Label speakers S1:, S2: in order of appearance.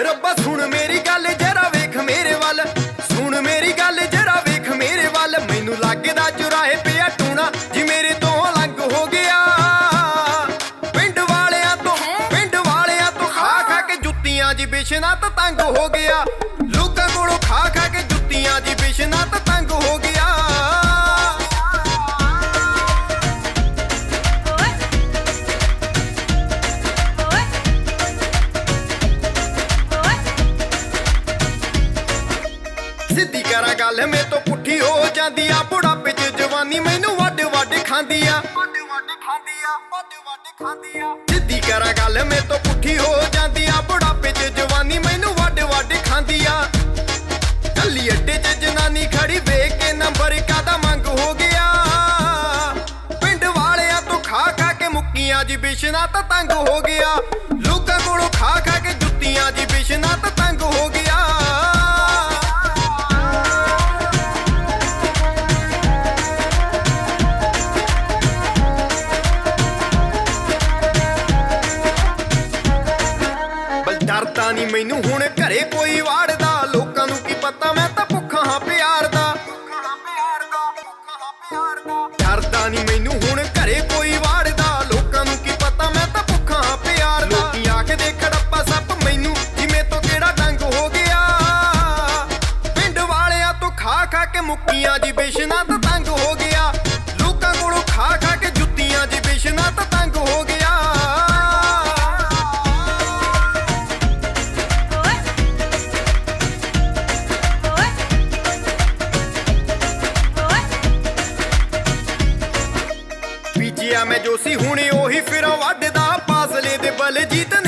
S1: ਰੱਬਾ ਸੁਣ ਮੇਰੀ ਗੱਲ ਜਰਾ ਵੇਖ ਮੇਰੇ ਵੱਲ। ਸੁਣ ਮੇਰੀ ਗੱਲ ਜਰਾ ਵੇਖ ਮੇਰੇ ਵੱਲ। ਮੈਨੂੰ ਲੱਗਦਾ ਚੁਰਾਹੇ ਪਿਆ ਟੂਣਾ ਜੀ ਮੇਰੇ ਤੋਂ ਲੰਗ ਹੋ ਗਿਆ। ਪਿੰਡ ਵਾਲਿਆਂ ਤੋਂ ਪਿੰਡ ਵਾਲਿਆਂ ਤੋਂ ਖਾ ਖਾ ਕੇ ਜੁੱਤੀਆਂ ਜੀ ਬਿਸ਼ਨਾ ਤਾਂ ਤੰਗ ਹੋ ਗਿਆ। ਸਿੱਧੀ ਕਰਾਂ ਗੱਲ ਮੇ ਤੋਂ ਪੁੱਠੀ ਹੋ ਜਾਂਦੀ ਆ। ਬੁਢਾਪੇ 'ਚ ਜਵਾਨੀ ਮੈਨੂੰ ਵੱਡ ਵੱਡ ਖਾਂਦੀ ਆ। ਵੱਡ ਵੱਡ ਖਾਂਦੀ ਆ, ਵੱਡ ਵੱਡ ਖਾਂਦੀ ਆ। ਸਿੱਧੀ ਕਰਾਂ ਗੱਲ ਮੇ ਤੋਂ ਪੁੱਠੀ ਹੋ ਜਾਂਦੀ ਆ। ਬੁਢਾਪੇ 'ਚ ਜਵਾਨੀ ਮੈਨੂੰ ਵੱਡ ਵੱਡ ਖਾਂਦੀ ਆ। ਕੱਲੀ ਅੱਡੇ 'ਚ ਜਨਾਨੀ ਖੜੀ ਵੇਖ ਕੇ ਨੰਬਰ ਕਾਦਾ ਮੰਗ ਹੋ ਗਿਆ। ਪਿੰਡ ਵਾਲਿਆਂ ਤੋਂ ਖਾ ਖਾ ਕੇ ਮੁੱਕੀਆਂ ਜੀ ਬਿਸ਼ਨਾ ਤਾਂ ਤੰਗ ਹੋ ਗਿਆ। ਡਰਦਾ ਨਹੀਂ ਮੈਨੂੰ ਹੁਣ ਘਰੇ ਕੋਈ ਵਾੜਦਾ। ਲੋਕਾਂ ਨੂੰ ਕੀ ਪਤਾ, ਮੈਂ ਤਾਂ ਭੁੱਖਾ ਹਾਂ ਪਿਆਰ ਦਾ। ਡਰਦਾ ਨਹੀਂ ਮੈਨੂੰ ਹੁਣ ਘਰੇ ਕੋਈ ਵਾੜਦਾ। ਲੋਕਾਂ ਨੂੰ ਕੀ ਪਤਾ, ਮੈਂ ਤਾਂ ਭੁੱਖਾ ਹਾਂ ਪਿਆਰ ਦਾ। ਲੋਕੀ ਆਖਦੇ, ਖੜੱਪਾ ਸੱਪ ਮੈਨੂੰ, ਜਿਵੇਂ ਤੋਂ ਕਿਹੜਾ ਡੰਗ ਹੋ ਗਿਆ। ਪਿੰਡ ਵਾਲਿਆਂ ਤੋਂ ਖਾ ਖਾ ਕੇ ਮੁੱਕੀਆਂ ਜੀ ਬਿਸ਼ਨਾ ਤਾਂ ਲੱਗਿਆ ਮੈਂ ਜੋਸੀ ਹੁਣ ਉਹੀ ਫਿਰ ਵੱਢਦਾ ਪਾਸਲੇ ਦੇ ਬਲਜੀਤ ਨੇ।